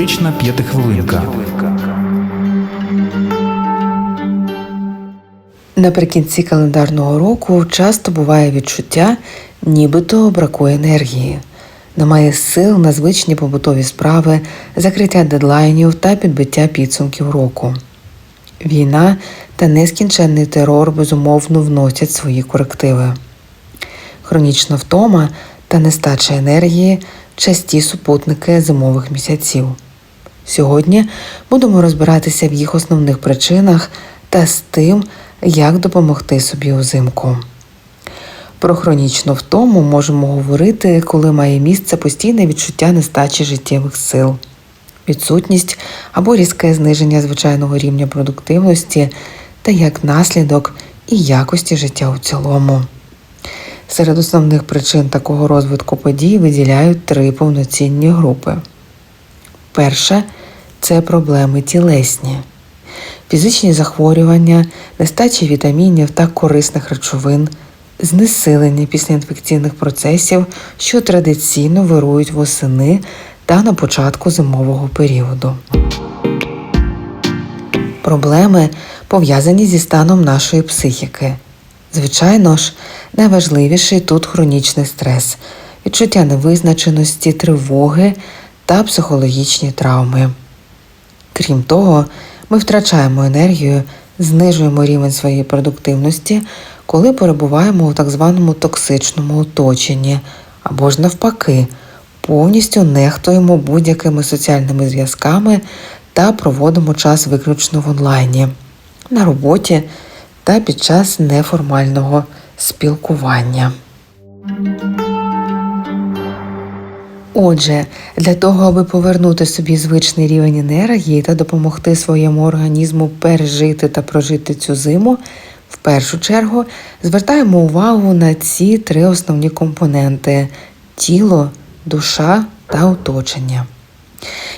Психотерапевтична п'ятихвилинка. Наприкінці календарного року часто буває відчуття, нібито бракує енергії. Немає сил на звичні побутові справи, закриття дедлайнів та підбиття підсумків року. Війна та нескінченний терор безумовно вносять свої корективи. Хронічна втома та нестача енергії часті супутники зимових місяців. Сьогодні будемо розбиратися в їх основних причинах та з тим, як допомогти собі узимку. Про хронічну втому можемо говорити, коли має місце постійне відчуття нестачі життєвих сил, відсутність або різке зниження звичайного рівня продуктивності та як наслідок і якості життя у цілому. Серед основних причин такого розвитку подій виділяють три повноцінні групи. Перше це проблеми тілесні, фізичні захворювання, нестача вітамінів та корисних речовин, знесилення після інфекційних процесів, що традиційно вирують восени та на початку зимового періоду. Проблеми пов'язані зі станом нашої психіки. Звичайно ж, найважливіший тут хронічний стрес, відчуття невизначеності, тривоги та психологічні травми. Крім того, ми втрачаємо енергію, знижуємо рівень своєї продуктивності, коли перебуваємо у так званому токсичному оточенні, або ж навпаки, повністю нехтуємо будь-якими соціальними зв'язками та проводимо час виключно в онлайні, на роботі та під час неформального спілкування. Отже, для того, аби повернути собі звичний рівень енергії та допомогти своєму організму пережити та прожити цю зиму, в першу чергу звертаємо увагу на ці три основні компоненти тіло, душа та оточення.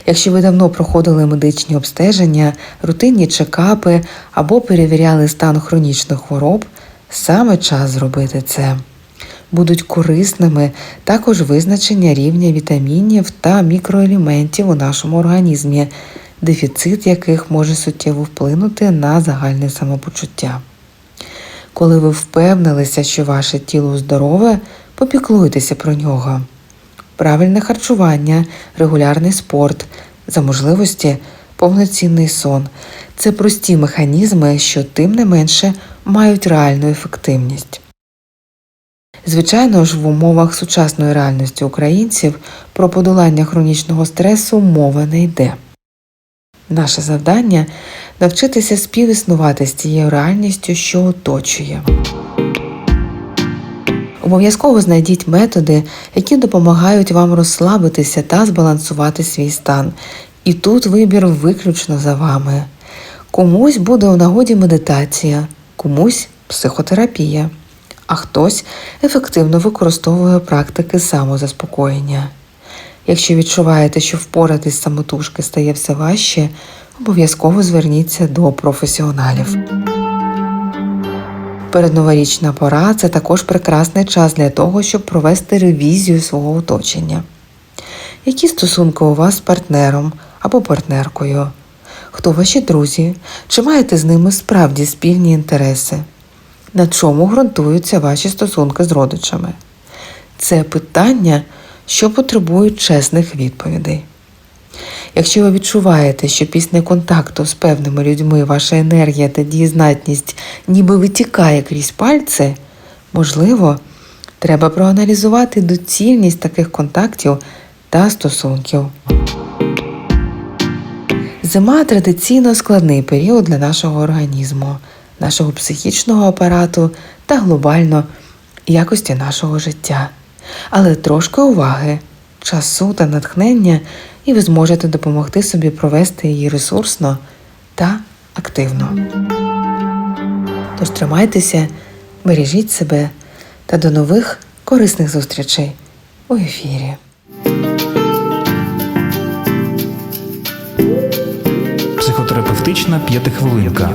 Якщо ви давно проходили медичні обстеження, рутинні чекапи або перевіряли стан хронічних хвороб, саме час зробити це. Будуть корисними також визначення рівня вітамінів та мікроелементів у нашому організмі, дефіцит яких може суттєво вплинути на загальне самопочуття. Коли ви впевнилися, що ваше тіло здорове, попіклуйтеся про нього. Правильне харчування, регулярний спорт, за можливості повноцінний сон це прості механізми, що тим не менше мають реальну ефективність. Звичайно ж, в умовах сучасної реальності українців про подолання хронічного стресу мова не йде. Наше завдання навчитися співіснувати з тією реальністю, що оточує. Обов'язково знайдіть методи, які допомагають вам розслабитися та збалансувати свій стан. І тут вибір виключно за вами. Комусь буде у нагоді медитація, комусь психотерапія, а хтось ефективно використовує практики самозаспокоєння. Якщо відчуваєте, що впоратись самотужки стає все важче, обов'язково зверніться до професіоналів. Передноворічна пора це також прекрасний час для того, щоб провести ревізію свого оточення. Які стосунки у вас з партнером або партнеркою? Хто ваші друзі? Чи маєте з ними справді спільні інтереси? На чому ґрунтуються ваші стосунки з родичами? Це питання, що потребують чесних відповідей. Якщо ви відчуваєте, що після контакту з певними людьми ваша енергія та дієздатність ніби витікає крізь пальці, можливо, треба проаналізувати доцільність таких контактів та стосунків. Зима традиційно складний період для нашого організму, нашого психічного апарату та глобально якості нашого життя. Але трошки уваги, часу та натхнення, і ви зможете допомогти собі провести її ресурсно та активно. Тож тримайтеся, бережіть себе та до нових корисних зустрічей у ефірі. Психотерапевтична п'ятихвилинка.